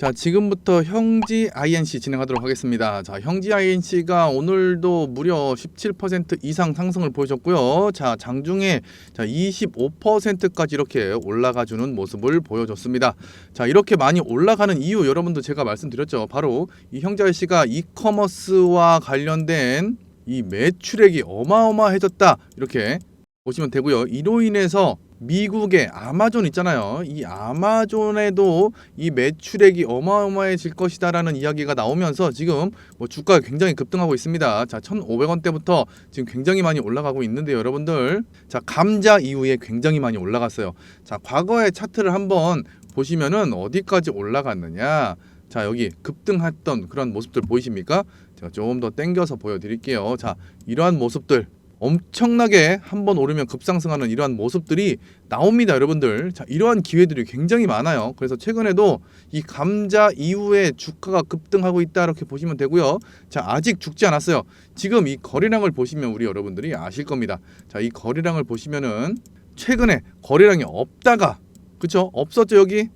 자, 지금부터 형지 INC 진행하도록 하겠습니다. 자, 형지 INC가 오늘도 무려 17% 이상 상승을 보여줬고요. 자, 장중에 자, 25%까지 이렇게 올라가 주는 모습을 보여줬습니다. 자, 이렇게 많이 올라가는 이유 여러분도 제가 말씀드렸죠. 바로 이 형지 INC가 이커머스와 관련된 이 매출액이 어마어마해졌다. 이렇게 보시면 되고요. 이로 인해서 미국의 아마존 있잖아요. 이 아마존에도 이 매출액이 어마어마해질 것이다라는 이야기가 나오면서 지금 뭐 주가가 굉장히 급등하고 있습니다. 자, 1,500원대부터 지금 굉장히 많이 올라가고 있는데 여러분들 자, 감자 이후에 굉장히 많이 올라갔어요. 자, 과거의 차트를 한번 보시면은 어디까지 올라갔느냐? 자, 여기 급등했던 그런 모습들 보이십니까? 제가 좀더 땡겨서 보여드릴게요. 자, 이러한 모습들 엄청나게 한 번 오르면 급상승하는 이러한 모습들이 나옵니다, 여러분들. 자, 이러한 기회들이 굉장히 많아요. 그래서 최근에도 이 감자 이후에 주가가 급등하고 있다 이렇게 보시면 되고요. 자, 아직 죽지 않았어요. 지금 이 거래량을 보시면 우리 여러분들이 아실 겁니다. 자, 이 거래량을 보시면은 최근에 거래량이 없다가 그쵸? 없었죠, 여기?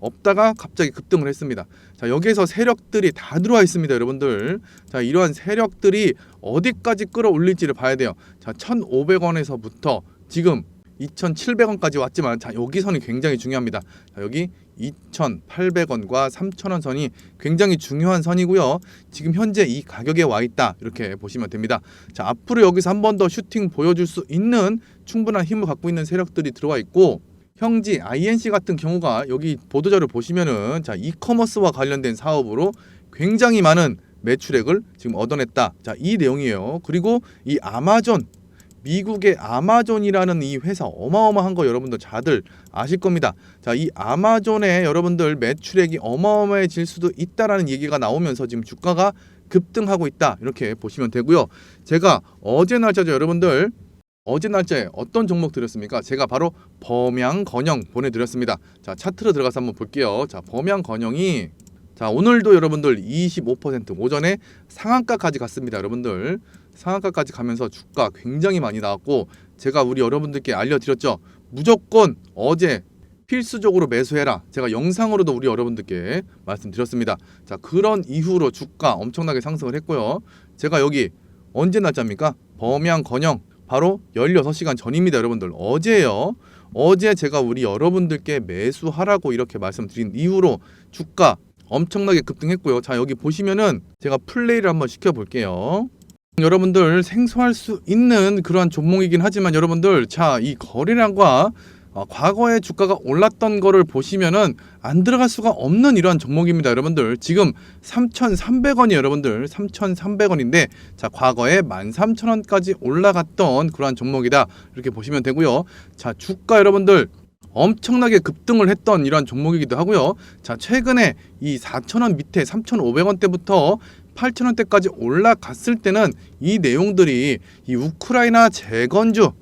없다가 갑자기 급등을 했습니다. 자, 여기에서 세력들이 다 들어와 있습니다, 여러분들. 자, 이러한 세력들이 어디까지 끌어올릴지를 봐야 돼요. 자, 1,500원에서부터 지금 2,700원까지 왔지만 자, 여기 선이 굉장히 중요합니다. 자, 여기 2,800원과 3,000원 선이 굉장히 중요한 선이고요. 지금 현재 이 가격에 와 있다. 이렇게 보시면 됩니다. 자, 앞으로 여기서 한 번 더 슈팅 보여줄 수 있는 충분한 힘을 갖고 있는 세력들이 들어와 있고 형지 INC 같은 경우가 여기 보도자료 보시면은 자 이커머스와 관련된 사업으로 굉장히 많은 매출액을 지금 얻어냈다. 자 이 내용이에요. 그리고 이 아마존 미국의 아마존이라는 이 회사 어마어마한 거 여러분들 다들 아실 겁니다. 자, 이 아마존의 여러분들 매출액이 어마어마해질 수도 있다라는 얘기가 나오면서 지금 주가가 급등하고 있다. 이렇게 보시면 되고요. 제가 어제 날짜죠, 여러분들. 어제 날짜에 어떤 종목 드렸습니까? 제가 바로 범양 건영 보내드렸습니다. 자 차트로 들어가서 한번 볼게요. 자 범양 건영이 자 오늘도 여러분들 25% 오전에 상한가까지 갔습니다. 여러분들 상한가까지 가면서 주가 굉장히 많이 나왔고 제가 우리 여러분들께 알려드렸죠. 무조건 어제 필수적으로 매수해라. 제가 영상으로도 우리 여러분들께 말씀드렸습니다. 자 그런 이후로 주가 엄청나게 상승을 했고요. 제가 여기 언제 날짜입니까? 범양 건영 바로 16시간 전입니다, 여러분들. 어제요. 어제 제가 우리 여러분들께 매수하라고 이렇게 말씀드린 이후로 주가 엄청나게 급등했고요. 자, 여기 보시면은 제가 플레이를 한번 시켜 볼게요. 여러분들 생소할 수 있는 그러한 종목이긴 하지만 여러분들 자, 이 거래량과 어, 과거에 주가가 올랐던 거를 보시면은 안 들어갈 수가 없는 이러한 종목입니다, 여러분들. 지금 3,300원이 여러분들 3,300원인데 자, 과거에 13,000원까지 올라갔던 그러한 종목이다. 이렇게 보시면 되고요. 자, 주가 여러분들 엄청나게 급등을 했던 이러한 종목이기도 하고요. 자, 최근에 이 4,000원 밑에 3,500원대부터 8,000원대까지 올라갔을 때는 이 내용들이 이 우크라이나 재건주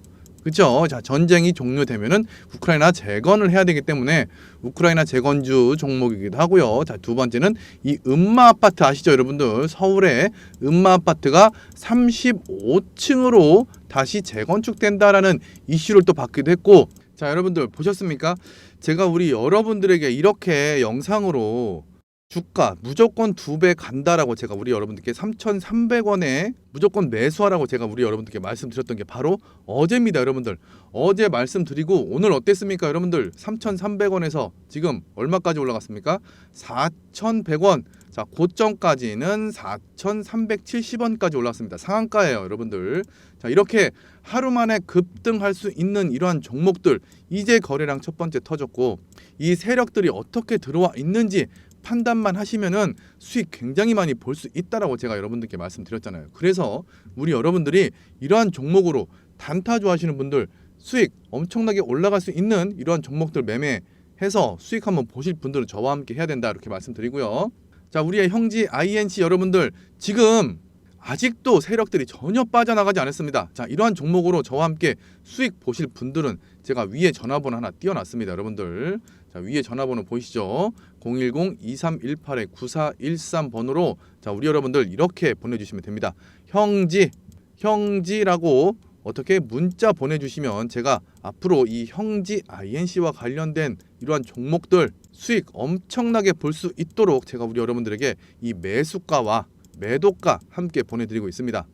그죠? 자, 전쟁이 종료되면은 우크라이나 재건을 해야 되기 때문에 우크라이나 재건주 종목이기도 하고요. 자, 두 번째는 이 음마 아파트 아시죠, 여러분들? 서울에 음마 아파트가 35층으로 다시 재건축된다라는 이슈를 또 받기도 했고 자, 여러분들 보셨습니까? 제가 우리 여러분들에게 이렇게 영상으로 주가 무조건 두 배 간다라고 제가 우리 여러분들께 3,300원에 무조건 매수하라고 제가 우리 여러분들께 말씀드렸던 게 바로 어제입니다, 여러분들. 어제 말씀드리고 오늘 어땠습니까, 여러분들? 3,300원에서 지금 얼마까지 올라갔습니까? 4,100원. 자, 고점까지는 4,370원까지 올랐습니다. 상한가예요, 여러분들. 자, 이렇게 하루 만에 급등할 수 있는 이러한 종목들 이제 거래량 첫 번째 터졌고 이 세력들이 어떻게 들어와 있는지 판단만 하시면은 수익 굉장히 많이 볼 수 있다라고 제가 여러분들께 말씀드렸잖아요. 그래서 우리 여러분들이 이러한 종목으로 단타 좋아하시는 분들 수익 엄청나게 올라갈 수 있는 이러한 종목들 매매해서 수익 한번 보실 분들은 저와 함께 해야 된다 이렇게 말씀드리고요. 자, 우리의 형지 INC 여러분들 지금 아직도 세력들이 전혀 빠져나가지 않았습니다. 자, 이러한 종목으로 저와 함께 수익 보실 분들은 제가 위에 전화번호 하나 띄워놨습니다, 여러분들. 자, 위에 전화번호 보이시죠? 010-2318-9413 번호로 자, 우리 여러분들 이렇게 보내주시면 됩니다. 형지, 형지라고 어떻게 문자 보내주시면 제가 앞으로 이 형지 INC와 관련된 이러한 종목들 수익 엄청나게 볼 수 있도록 제가 우리 여러분들에게 이 매수가와 매도가 함께 보내드리고 있습니다.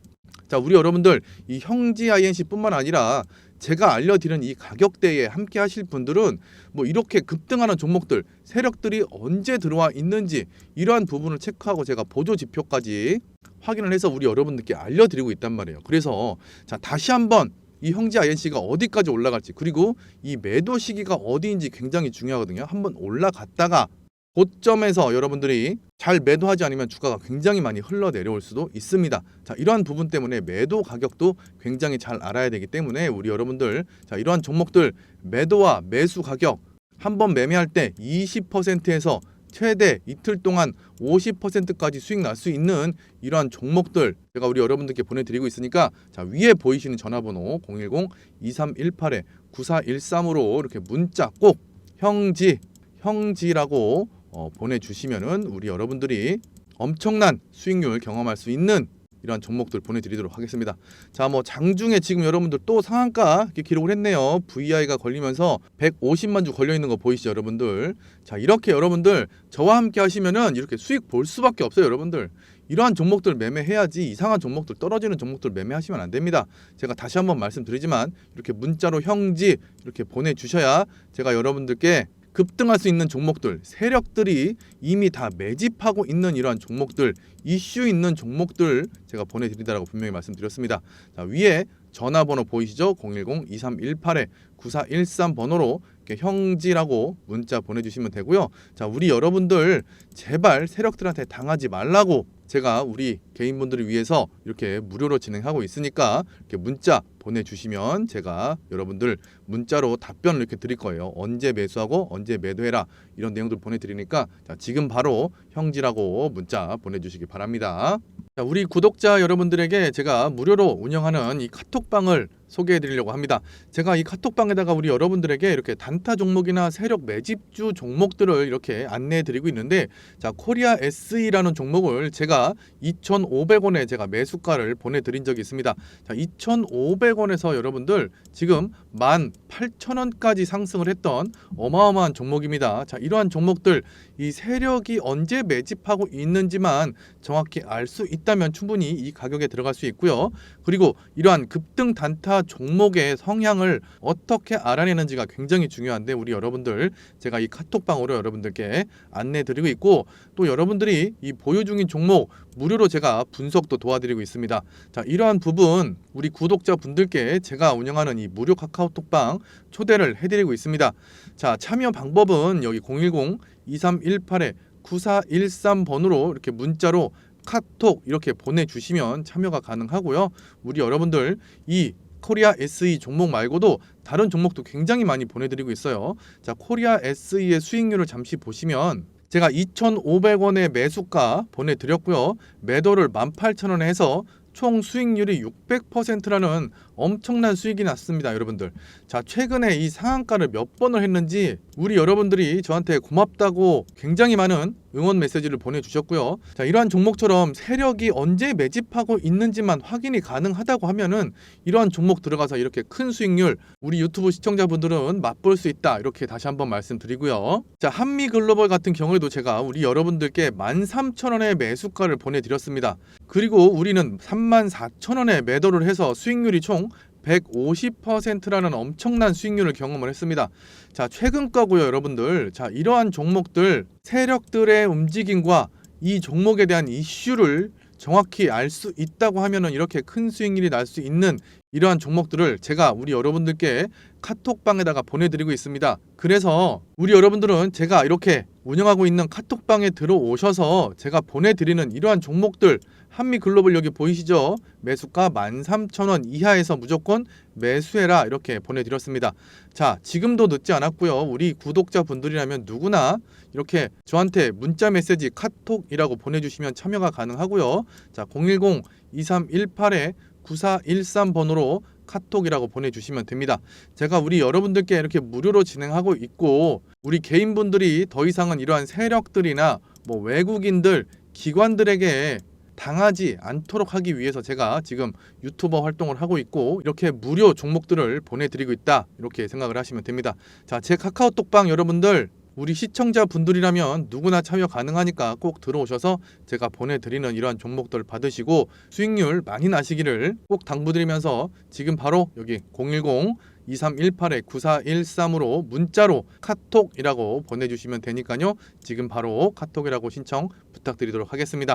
자, 우리 여러분들 이 형지 INC뿐만 아니라 제가 알려드리는 이 가격대에 함께 하실 분들은 뭐 이렇게 급등하는 종목들 세력들이 언제 들어와 있는지 이러한 부분을 체크하고 제가 보조 지표까지 확인을 해서 우리 여러분들께 알려드리고 있단 말이에요. 그래서 자 다시 한번 이 형지 INC가 어디까지 올라갈지 그리고 이 매도 시기가 어디인지 굉장히 중요하거든요. 한번 올라갔다가 고점에서 여러분들이 잘 매도하지 않으면 주가가 굉장히 많이 흘러 내려올 수도 있습니다. 자, 이러한 부분 때문에 매도 가격도 굉장히 잘 알아야 되기 때문에 우리 여러분들 자, 이러한 종목들 매도와 매수 가격 한 번 매매할 때 20%에서 최대 이틀 동안 50%까지 수익 날 수 있는 이러한 종목들 제가 우리 여러분들께 보내드리고 있으니까 자 위에 보이시는 전화번호 010-2318-9413으로 이렇게 문자 꼭 형지 형지라고 어, 보내주시면은 우리 여러분들이 엄청난 수익률 경험할 수 있는 이러한 종목들 보내드리도록 하겠습니다. 자, 뭐 장중에 지금 여러분들 또 상한가 기록을 했네요. VI가 걸리면서 150만 주 걸려 있는 거 보이시죠, 여러분들? 자, 이렇게 여러분들 저와 함께 하시면은 이렇게 수익 볼 수밖에 없어요, 여러분들. 이러한 종목들 매매해야지 이상한 종목들 떨어지는 종목들 매매하시면 안 됩니다. 제가 다시 한번 말씀드리지만 이렇게 문자로 형지 이렇게 보내주셔야 제가 여러분들께 급등할 수 있는 종목들, 세력들이 이미 다 매집하고 있는 이러한 종목들, 이슈 있는 종목들 제가 보내드린다라고 분명히 말씀드렸습니다. 자, 위에 전화번호 보이시죠? 010-2318-9413 번호로 이렇게 형지라고 문자 보내주시면 되고요. 자, 우리 여러분들 제발 세력들한테 당하지 말라고 제가 우리 개인분들을 위해서 이렇게 무료로 진행하고 있으니까 이렇게 문자 보내주시면 제가 여러분들 문자로 답변을 이렇게 드릴 거예요. 언제 매수하고 언제 매도해라 이런 내용들 보내드리니까 자, 지금 바로 형지라고 문자 보내주시기 바랍니다. 자, 우리 구독자 여러분들에게 제가 무료로 운영하는 이 카톡방을 소개해 드리려고 합니다. 제가 이 카톡방에다가 우리 여러분들에게 이렇게 단타 종목이나 세력 매집주 종목들을 이렇게 안내해 드리고 있는데 자, 코리아 SE라는 종목을 제가 2,500원에 제가 매수가를 보내 드린 적이 있습니다. 자, 2,500원에서 여러분들 지금 18,000원까지 상승을 했던 어마어마한 종목입니다. 자, 이러한 종목들 이 세력이 언제 매집하고 있는지만 정확히 알 수 있다면 충분히 이 가격에 들어갈 수 있고요. 그리고 이러한 급등 단타 종목의 성향을 어떻게 알아내는지가 굉장히 중요한데 우리 여러분들 제가 이 카톡방으로 여러분들께 안내 드리고 있고 또 여러분들이 이 보유 중인 종목 무료로 제가 분석도 도와드리고 있습니다. 자, 이러한 부분 우리 구독자 분들께 제가 운영하는 이 무료 카카오톡방 초대를 해드리고 있습니다. 자, 참여 방법은 여기 010 2318에 9413번으로 이렇게 문자로 카톡 이렇게 보내주시면 참여가 가능하고요. 우리 여러분들 이 코리아 SE 종목 말고도 다른 종목도 굉장히 많이 보내드리고 있어요. 자, 코리아 SE의 수익률을 잠시 보시면 제가 2,500원의 매수가 보내드렸고요. 매도를 18,000원에 해서 총 수익률이 600%라는 엄청난 수익이 났습니다, 여러분들. 자, 최근에 이 상한가를 몇 번을 했는지 우리 여러분들이 저한테 고맙다고 굉장히 많은 응원 메시지를 보내주셨고요. 자, 이러한 종목처럼 세력이 언제 매집하고 있는지만 확인이 가능하다고 하면은 이러한 종목 들어가서 이렇게 큰 수익률 우리 유튜브 시청자분들은 맛볼 수 있다. 이렇게 다시 한번 말씀드리고요. 자, 한미 글로벌 같은 경우에도 제가 우리 여러분들께 13,000원의 매수가를 보내드렸습니다. 그리고 우리는 34,000원에 매도를 해서 수익률이 총 150%라는 엄청난 수익률을 경험을 했습니다. 자, 최근 거고요, 여러분들. 자, 이러한 종목들 세력들의 움직임과 이 종목에 대한 이슈를 정확히 알 수 있다고 하면은 이렇게 큰 수익률이 날 수 있는 이러한 종목들을 제가 우리 여러분들께 카톡방에다가 보내드리고 있습니다. 그래서 우리 여러분들은 제가 이렇게 운영하고 있는 카톡방에 들어오셔서 제가 보내드리는 이러한 종목들 한미 글로벌 여기 보이시죠? 매수가 13,000원 이하에서 무조건 매수해라 이렇게 보내드렸습니다. 자, 지금도 늦지 않았고요. 우리 구독자분들이라면 누구나 이렇게 저한테 문자 메시지 카톡이라고 보내주시면 참여가 가능하고요. 자, 010-2318에 9413번으로 카톡이라고 보내주시면 됩니다. 제가 우리 여러분들께 이렇게 무료로 진행하고 있고 우리 개인분들이 더 이상은 이러한 세력들이나 뭐 외국인들 기관들에게 당하지 않도록 하기 위해서 제가 지금 유튜버 활동을 하고 있고 이렇게 무료 종목들을 보내드리고 있다 이렇게 생각을 하시면 됩니다. 자, 제 카카오톡방 여러분들 우리 시청자분들이라면 누구나 참여 가능하니까 꼭 들어오셔서 제가 보내드리는 이러한 종목들 받으시고 수익률 많이 나시기를 꼭 당부드리면서 지금 바로 여기 010 2318-9413으로 문자로 카톡이라고 보내주시면 되니까요. 지금 바로 카톡이라고 신청 부탁드리도록 하겠습니다.